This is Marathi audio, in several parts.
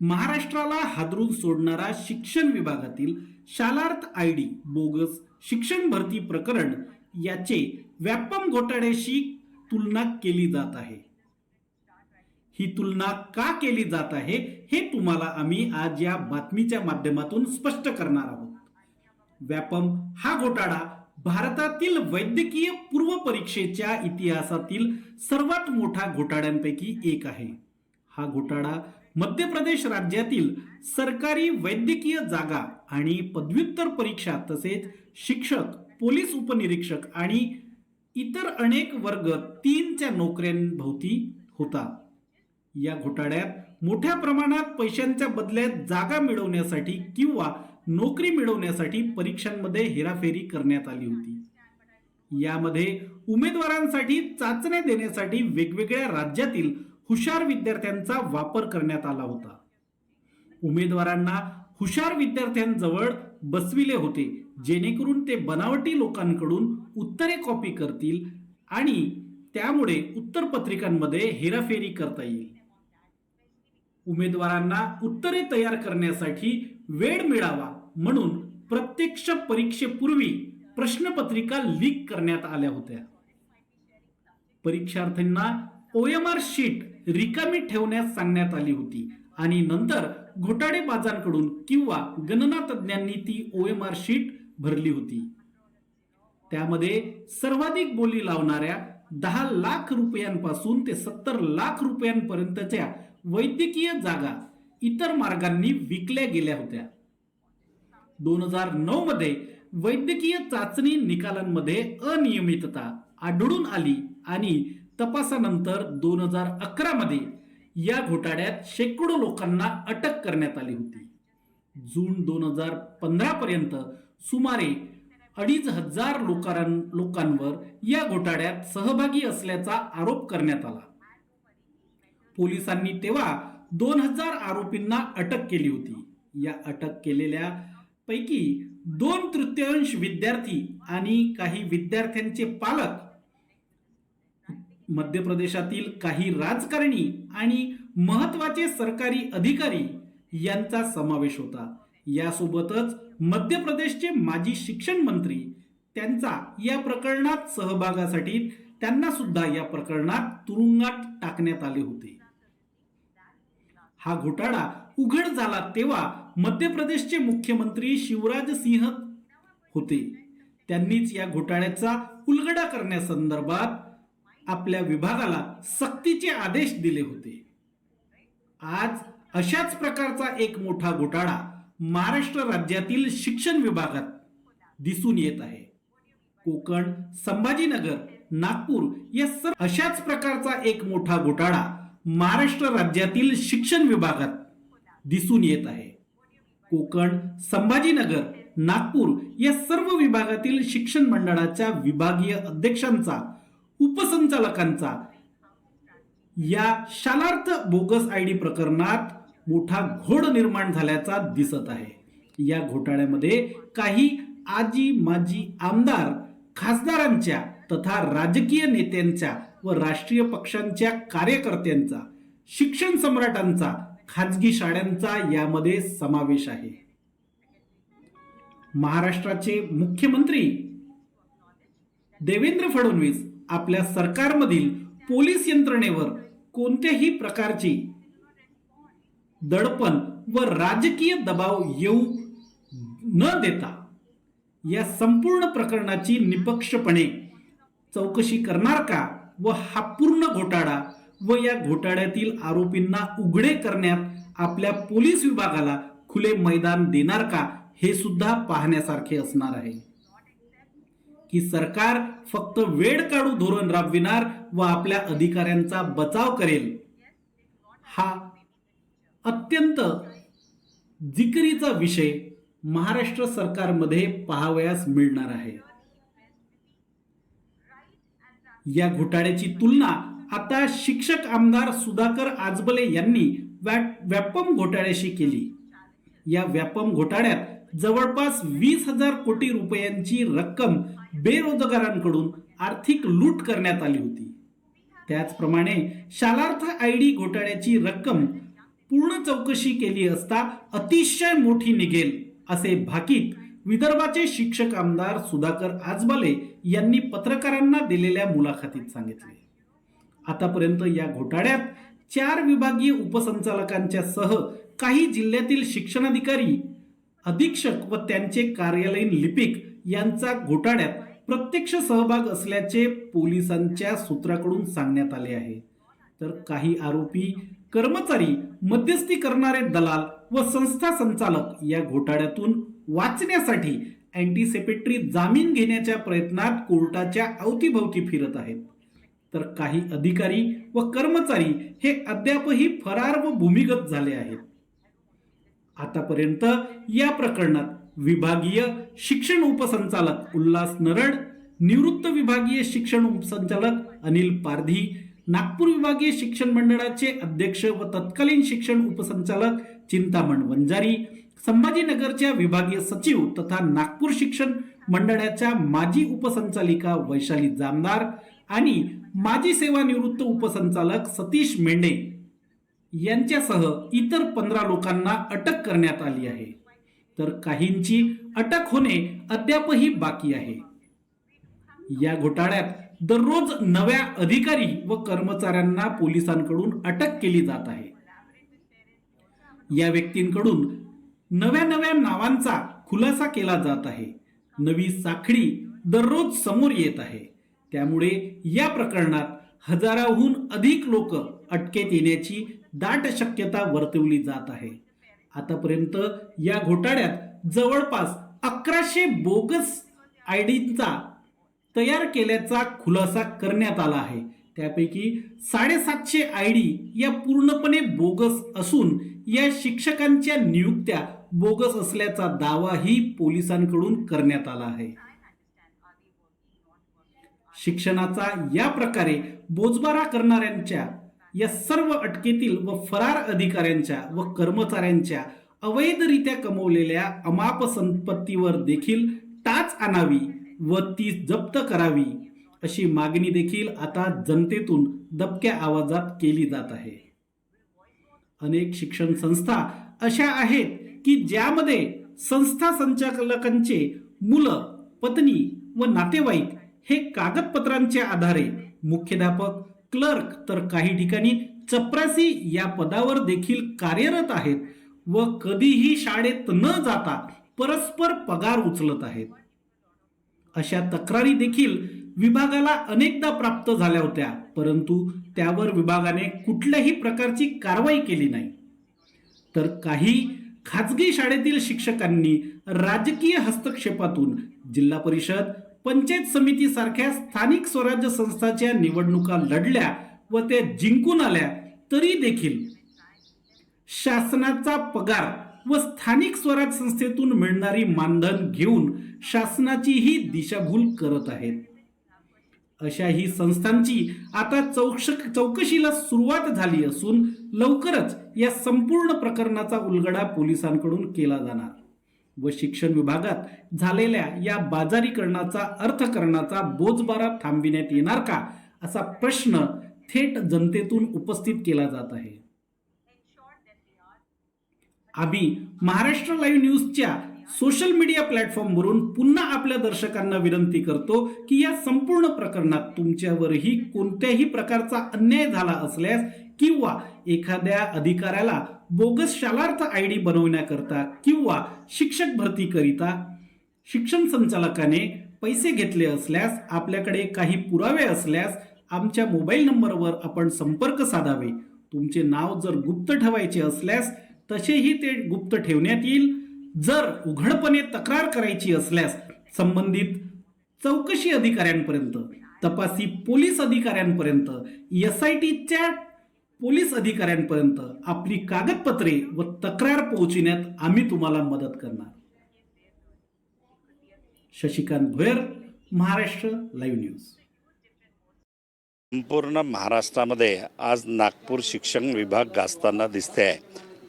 महाराष्ट्राला हादरून सोडणारा शिक्षण विभागातील शालार्थ आय डी बोगस शिक्षण भरती प्रकरण याचे व्यापम घोटाळ्याशी तुलना केली जात आहे. ही तुलना का केली जात आहे हे तुम्हाला आम्ही आज या बातमीच्या माध्यमातून स्पष्ट करणार आहोत. व्यापम हा घोटाळा भारतातील वैद्यकीय पूर्व परीक्षेच्या इतिहासातील सर्वात मोठा घोटाळ्यांपैकी एक आहे. हा घोटाळा मध्य प्रदेश राज्यातील सरकारी वैद्यकीय जागा आणि पदव्युत्तर परीक्षा तसेच शिक्षक पोलीस उपनिरीक्षक आणि इतर अनेक वर्ग तीनच्या नोकऱ्यांभोवती होता. या घोटाळ्यात मोठ्या प्रमाणात पैशांच्या बदल्यात जागा मिळवण्यासाठी किंवा नोकरी मिळवण्यासाठी परीक्षांमध्ये हेराफेरी करण्यात आली होती. यामध्ये उमेदवारांसाठी चाचण्या देण्यासाठी वेगवेगळ्या राज्यातील हुशार विद्यार्थ्यांचा वापर करण्यात आला होता. उमेदवारांना हुशार विद्यार्थ्यांजवळ बसविले होते जेणेकरून ते बनावटी लोकांकडून उत्तरे कॉपी करतील आणि त्यामुळे उत्तरपत्रिकांमध्ये हेराफेरी करता येईल. उमेदवारांना उत्तरे तयार करण्यासाठी वेळ मिळावा म्हणून प्रत्यक्ष परीक्षेपूर्वी प्रश्नपत्रिका लीक करण्यात आल्या होत्या. परीक्षार्थींना ओएमआर शीट रिकामी ठेवण्यास सांगण्यात आली होती. आणि नंतर घोटाळेबाजांकडून किंवा गणना तज्ज्ञांनी ती ओएमआर शीट भरली होती. त्यामध्ये सर्वाधिक बोली लावणाऱ्या दहा लाख रुपयांपासून ते सत्तर लाख रुपयांपर्यंतच्या वैद्यकीय जागा इतर मार्गांनी विकल्या गेल्या होत्या. दोन हजार नऊ मध्ये वैद्यकीय चाचणी निकालांमध्ये अनियमितता आढळून आली आणि तपासानंतर दोन हजार अकरामध्ये या घोटाळ्यात शेकडो लोकांना अटक करण्यात आली होती. जून दोन हजार पंधरापर्यंत सुमारे अडीच हजार लोकां लोकांवर या घोटाळ्यात सहभागी असल्याचा आरोप करण्यात आला. पोलिसांनी तेव्हा दोन हजार आरोपींना अटक केली होती. या अटक केलेल्या पैकी दोन तृतीयांश विद्यार्थी आणि काही विद्यार्थ्यांचे पालक मध्य प्रदेशातील काही राजकारणी आणि महत्त्वाचे सरकारी अधिकारी यांचा समावेश होता. यासोबतच मध्य प्रदेशचे माजी शिक्षण मंत्री त्यांचा या प्रकरणात सहभागासाठी त्यांना सुद्धा या प्रकरणात तुरुंगात टाकण्यात आले होते. हा घोटाळा उघड झाला तेव्हा मध्य प्रदेशचे मुख्यमंत्री शिवराज सिंह होते. त्यांनीच या घोटाळ्याचा उलगडा करण्यासंदर्भात आपल्या विभागाला सक्तीचे आदेश दिले होते. आज अशाच प्रकारचा एक मोठा घोटाळा महाराष्ट्र राज्यातील शिक्षण विभागात दिसून येत आहे. कोकण संभाजीनगर नागपूर या सर्व अशाच प्रकारचा एक मोठा घोटाळा महाराष्ट्र राज्यातील शिक्षण विभागात दिसून येत आहे. कोकण संभाजीनगर नागपूर या सर्व विभागातील शिक्षण मंडळाच्या विभागीय अध्यक्षांचा उपसंचालकांचा. या शालार्थ बोगस आय डी प्रकरणात मोठा घोड निर्माण झाल्याचा दिसत आहे. या घोटाळ्यामध्ये काही आजी माजी आमदार खासदारांच्या तथा राजकीय नेत्यांच्या व राष्ट्रीय पक्षांच्या कार्यकर्त्यांचा शिक्षण सम्राटांचा खाजगी शाळांचा यामध्ये समावेश आहे. महाराष्ट्राचे मुख्यमंत्री देवेंद्र फडणवीस आपल्या सरकारमधील पोलीस यंत्रणेवर कोणत्याही प्रकारची दडपण व राजकीय दबाव येऊ न देता या संपूर्ण प्रकरणाची निपक्षपणे चौकशी करणार का? व हा पूर्ण घोटाळा व या घोटाळ्यातील आरोपींना उघडे करण्यात आपल्या पोलीस विभागाला खुले मैदान देणार का? हे सुद्धा पाहण्यासारखे असणार आहे. की सरकार फक्त वेळ काढू धोरण राबविणार व आपल्या अधिकाऱ्यांचा बचाव करेल. हा अत्यंत जिकरीचा विषय महाराष्ट्र सरकारमध्ये पाहावयास मिळणार आहे. या घोटाळ्याची तुलना आता शिक्षक आमदार सुधाकर आजबले यांनी व्यापम घोटाळ्याशी केली. या व्यापम घोटाळ्यात जवळपास वीस हजार कोटी रुपयांची रक्कम बेरोजगारांकडून आर्थिक लूट करण्यात आली होती. त्याचप्रमाणे शालार्थ आय डी घोटाळ्याची रक्कम पूर्ण चौकशी केली असता अतिशय मोठी निघेल असे भाकीत विदर्भाचे शिक्षक आमदार सुधाकर आजबाले यांनी पत्रकारांना दिलेल्या मुलाखतीत सांगितले. आतापर्यंत या घोटाळ्यात चार विभागीय उपसंचालकांच्या सह काही जिल्ह्यातील शिक्षणाधिकारी अधीक्षक व त्यांचे कार्यालयीन लिपिक यांचा घोटाळ्यात प्रत्यक्ष सहभाग असल्याचे पोलिसांच्या सूत्राकडून सांगण्यात आले आहे. तर काही आरोपी कर्मचारी मध्यस्थी करणारे दलाल व संस्था संचालक या घोटाळ्यातून वाचण्यासाठी अँटीसेपेटरी जामीन घेण्याच्या प्रयत्नात कोर्टाच्या अवतीभवती फिरत आहेत. तर काही अधिकारी व कर्मचारी हे अद्यापही फरार व भूमिगत झाले आहेत. आतापर्यंत या प्रकरणात विभागीय शिक्षण उपसंचालक उल्हास नरड निवृत्त विभागीय शिक्षण उपसंचालक अनिल पारधी नागपूर विभागीय शिक्षण मंडळाचे अध्यक्ष व तत्कालीन शिक्षण उपसंचालक चिंतामण वंजारी संभाजीनगरच्या विभागीय सचिव तथा नागपूर शिक्षण मंडळाच्या माजी उपसंचालिका वैशाली जामदार आणि माजी सेवानिवृत्त उपसंचालक सतीश मेंढे यांच्यासह इतर पंधरा लोकांना अटक करण्यात आली आहे. तर काहींची अटक होणे अद्यापही बाकी आहे. या घोटाळ्यात दररोज नव्या अधिकारी व कर्मचाऱ्यांना पोलिसांकडून अटक केली जात आहे. या व्यक्तींकडून नव्या नव्या नावांचा खुलासा केला जात आहे. नवी साखळी दररोज समोर येत आहे. त्यामुळे या प्रकरणात हजाराहून अधिक लोक अटकेत येण्याची दाट शक्यता वर्तवली जात आहे. आतापर्यंत या घोटाळ्यात जवळपास अकराशे बोगस आयडींचा तयार केल्याचा खुलासा करण्यात आला आहे. त्यापैकी साडेसातशे आय डी या पूर्णपणे बोगस असून या शिक्षकांच्या नियुक्त्या बोगस असल्याचा दावाही पोलिसांकडून करण्यात आला आहे. शिक्षणाचा या प्रकारे बोजबारा करणाऱ्यांच्या या सर्व अटकेतील व फरार अधिकाऱ्यांच्या व कर्मचाऱ्यांच्या अवैधरित्या कमवलेल्या अमाप संपत्तीवर देखील टाच आणावी व ती जप्त करावी अशी मागणी देखील आता जनतेतून दबक्या आवाजात केली जात आहे. अनेक शिक्षण संस्था अशा आहेत की ज्यामध्ये संस्था संचालकांचे मुलं पत्नी व नातेवाईक हे कागदपत्रांच्या आधारे मुख्याध्यापक क्लर्क तर काही ठिकाणी चपरासी या पदावर देखील कार्यरत आहेत व कधीही शाळेत न जाता परस्पर पगार उचलत आहेत. अशा तक्रारी देखील विभागाला अनेकदा प्राप्त झाल्या होत्या परंतु त्यावर विभागाने कुठल्याही प्रकारची कारवाई केली नाही. तर काही खाजगी शाळेतील शिक्षकांनी राजकीय हस्तक्षेपातून जिल्हा परिषद पंचायत समितीसारख्या स्थानिक स्वराज्य संस्थाच्या निवडणुका लढल्या व त्या जिंकून आल्या तरी देखील शासनाचा पगार व स्थानिक स्वराज संस्थेतून मिळणारी मानधन घेऊन शासनाचीही दिशाभूल करत आहेत. अशा ही संस्थांची आता चौकश चौकशीला सुरुवात झाली असून लवकरच या संपूर्ण प्रकरणाचा उलगडा पोलिसांकडून केला जाणार. व शिक्षण विभागात झालेल्या या बाजारीकरणाचा अर्थकरणाचा बोजबारा थांबविण्यात येणार का? असा प्रश्न थेट जनतेतून उपस्थित केला जात आहे. आम्ही महाराष्ट्र लाईव्ह न्यूजच्या सोशल मीडिया प्लॅटफॉर्मवरून पुन्हा आपल्या दर्शकांना विनंती करतो की या संपूर्ण प्रकरणात तुमच्यावरही कोणत्याही प्रकारचा अन्याय झाला असल्यास किंवा एखाद्या अधिकाऱ्याला बोगस शालार्थ आय डी बनवण्याकरता किंवा शिक्षक भरतीकरिता शिक्षण संचालकाने पैसे घेतले असल्यास आपल्याकडे काही पुरावे असल्यास आमच्या मोबाईल नंबरवर आपण संपर्क साधावे. तुमचे नाव जर गुप्त ठेवायचे असल्यास तसेही ते गुप्त ठेवण्यात येईल. जर उघडपणे तक्रार करायची असल्यास संबंधित चौकशी अधिकाऱ्यांपर्यंत तपासी पोलीस अधिकाऱ्यांपर्यंत एस आय टीच्या पोलीस अधिकाऱ्यांपर्यंत आपली कागदपत्रे व तक्रार पोहोचविण्यात आम्ही तुम्हाला मदत करणार. Shashikant Bhoyar Maharashtra live news. संपूर्ण महाराष्ट्रामध्ये आज नागपूर शिक्षण विभाग गाजताना दिसते आहे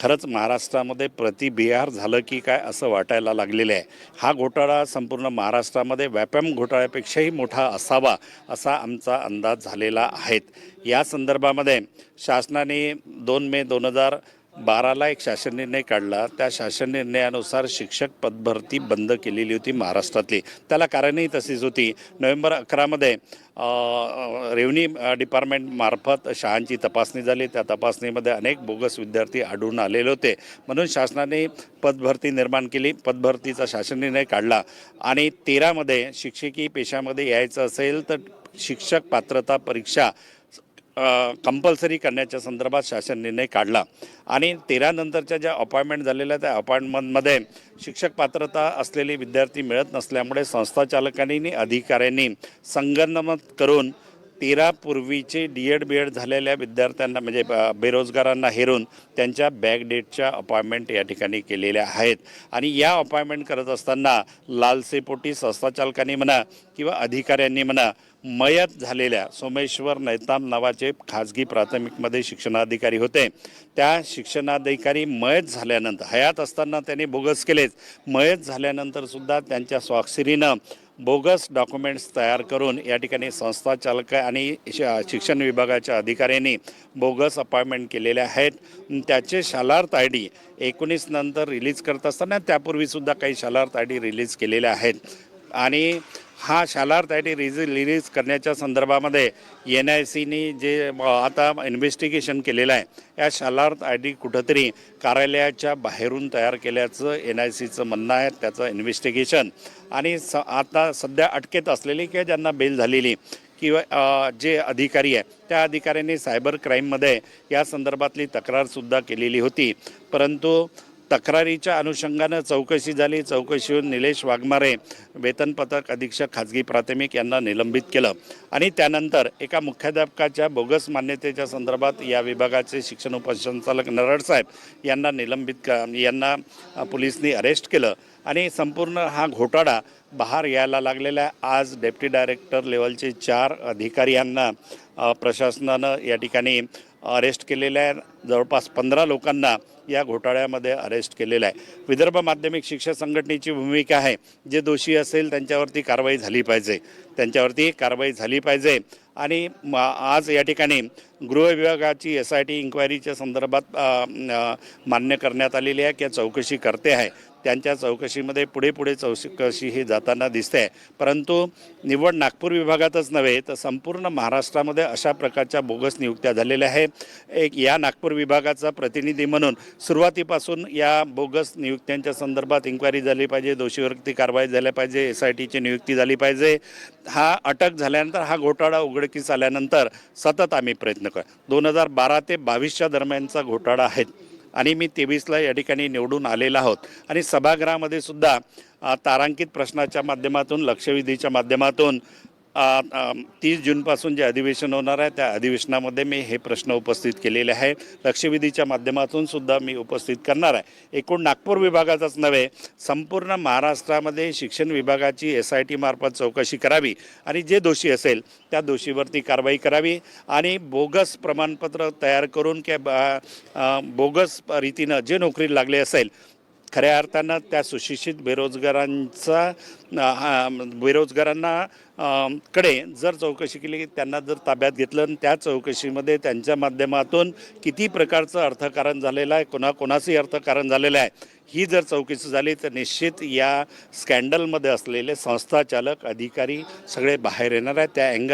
खरंच महाराष्ट्रामध्ये प्रतिबिहार झालं की काय असं वाटायला लागलेलं आहे. हा घोटाळा संपूर्ण महाराष्ट्रामध्ये व्यापम घोटाळ्यापेक्षाही मोठा असावा असा आमचा अंदाज झालेला आहे. या संदर्भामध्ये शासनाने दोन मे दोन हजार बाराला एक शासन निर्णय काढला. त्या शासन निर्णयानुसार शिक्षक पदभरती बंद केलेली होती महाराष्ट्रातली. त्याला कारणही तशीच होती. नोव्हेंबर अकरामध्ये रेव्हन्यू डिपार्टमेंट मार्फत तपासणी झाली. त्या तपासणीमध्ये अनेक बोगस विद्यार्थी आढळून आलेले होते. म्हणून शासनाने पदभरती निर्माण केली. पदभरतीचा शासन निर्णय काढला. आणि तेरामध्ये शिक्षकी पेशामध्ये यायचं असेल तर शिक्षक पात्रता परीक्षा कंपल्सरी करण्याच्या संदर्भात शासन निर्णय काढला. आणि तेरानंतरच्या ज्या अपॉइंटमेंट झालेल्या त्या अपॉइंटमेंटमध्ये शिक्षक पात्रता असलेले विद्यार्थी मिळत नसल्यामुळे संस्थाचालकांनी आणि अधिकाऱ्यांनी संगनमत करून तेरा पूर्वीचे डी एड बी एड झालेल्या विद्यार्थ्यांना म्हणजे बेरोजगारांना हेरून त्यांच्या बॅक डेटच्या अपॉइंटमेंट या ठिकाणी केलेल्या आहेत. आणि या अपॉइंटमेंट करत असताना लालसेपोटी संस्थाचालकांनी म्हणा किंवा अधिकाऱ्यांनी म्हणा मयत झालेल्या सोमेश्वर नैताम नावाचे खाजगी प्राथमिकमध्ये शिक्षणाधिकारी होते. त्या शिक्षणाधिकारी मयत झाल्यानंतर हयात असताना त्यांनी बोगस केलेच मयत झाल्यानंतर सुद्धा त्यांच्या स्वाक्षरीनं बोगस डॉक्युमेंट्स तयार करून या ठिकाणी संस्था चालक आणि श- शिक्षण विभागाच्या अधिकाऱ्यांनी बोगस अपॉइंटमेंट केलेल्या आहेत. त्याचे शालार्थ आय डी एकोणीस नंतर रिलीज करत असताना त्यापूर्वीसुद्धा काही शालार्थ आय डी रिलीज केलेल्या आहेत. आणि हा शालार्थ आय डी रिज रिलीज करण्याच्या संदर्भामध्ये एन आय सीनी जे आता इन्व्हेस्टिगेशन केलेलं आहे या शालार्थ आय डी कुठंतरी कार्यालयाच्या बाहेरून तयार केल्याचं एन आय सीचं म्हणणं आहे त्याचं इन्व्हेस्टिगेशन. आणि स आता सध्या अटकेत असलेली किंवा ज्यांना बेल झालेली किंवा जे अधिकारी आहे त्या अधिकाऱ्यांनी सायबर क्राईममध्ये या संदर्भातली तक्रारसुद्धा केलेली होती. परंतु तक्रारीच्या अनुषंगानं चौकशी झाली. चौकशीहून निलेश वाघमारे वेतन पथक अधीक्षक खाजगी प्राथमिक यांना निलंबित केलं. आणि त्यानंतर एका मुख्याध्यापकाच्या बोगस मान्यतेच्या संदर्भात या विभागाचे शिक्षण उपसंचालक नरड साहेब यांना निलंबित क यांना अ, पोलिसनी अरेस्ट केलं. आणि संपूर्ण हा घोटाळा बाहेर यायला लागलेला आहे. आज डेप्टी डायरेक्टर लेवलचे चार अधिकारी यांना प्रशासनानं या ठिकाणी अरेस्ट केलेल्या आहे. जवळपास पंधरा लोकांना या घोटाळ्यामध्ये अरेस्ट केलेलं आहे. विदर्भ माध्यमिक शिक्षक संघटनेची भूमिका आहे. जे दोषी असेल त्यांच्यावरती कारवाई झाली पाहिजे. त्यांच्यावरती कारवाई झाली पाहिजे. आणि म- आज या ठिकाणी गृह विभागाची एस आय टी इन्क्वायरीच्या संदर्भात मान्य करण्यात आलेली आहे. किंवा चौकशी करते आहे. त्यांच्या चौकशीमध्ये पुढे पुढे चौकशी ही जाताना दिसते. आहे परंतु निवड नागपूर विभागातच नव्हे तर संपूर्ण महाराष्ट्रामध्ये अशा प्रकारच्या बोगस नियुक्त्या झालेल्या आहे एक या नागपूर विभागाचा प्रतिनिधी म्हणून सुरुवातीपासून या बोगस नियुक्त्यांच्या संदर्भात इन्क्वायरी झाली पाहिजे दोषीवरती कारवाई झाल्या पाहिजे एस आय टीची नियुक्ती झाली पाहिजे. हा अटक झाल्यानंतर हा घोटाळा उघडकीस आल्यानंतर सतत आम्ही प्रयत्न कर दोन हजार बारा ते बावीसच्या दरम्यानचा घोटाळा आहे. आणि मी तेवीसला या ठिकाणी निवडून आलेला आहोत. आणि सभागृहामध्ये सुद्धा तारांकित प्रश्नाच्या माध्यमातून लक्षवेधीच्या माध्यमातून तीस जूनपासून जे अधिवेशन होणार आहे त्या अधिवेशनामध्ये मी हे प्रश्न उपस्थित केलेले आहे. लक्षवेधीच्या माध्यमातून सुद्धा मी उपस्थित करणार आहे. एकूण नागपूर विभागाचाच नव्हे संपूर्ण महाराष्ट्रामध्ये शिक्षण विभागाची एस आय टी मार्फत चौकशी करावी आणि जे दोषी असेल त्या दोषीवरती कारवाई करावी आणि बोगस प्रमाणपत्र तयार करून किंवा बोगस रीतीनं जे नोकरी लागले असेल खऱ्या अर्थानं त्या सुशिक्षित बेरोजगारांचा बेरोजगारांना कडे जर चौकशी केली की त्यांना जर ताब्यात घेतलं आणि त्या चौकशीमध्ये त्यांच्या माध्यमातून किती प्रकारचं अर्थकारण झालेलं आहे कोणाकोणाचंही अर्थकारण झालेलं आहे ही जर चौकशी झाली तर निश्चित या स्कॅन्डलमध्ये असलेले संस्थाचालक अधिकारी सगळे बाहेर येणार आहेत. त्या अँगल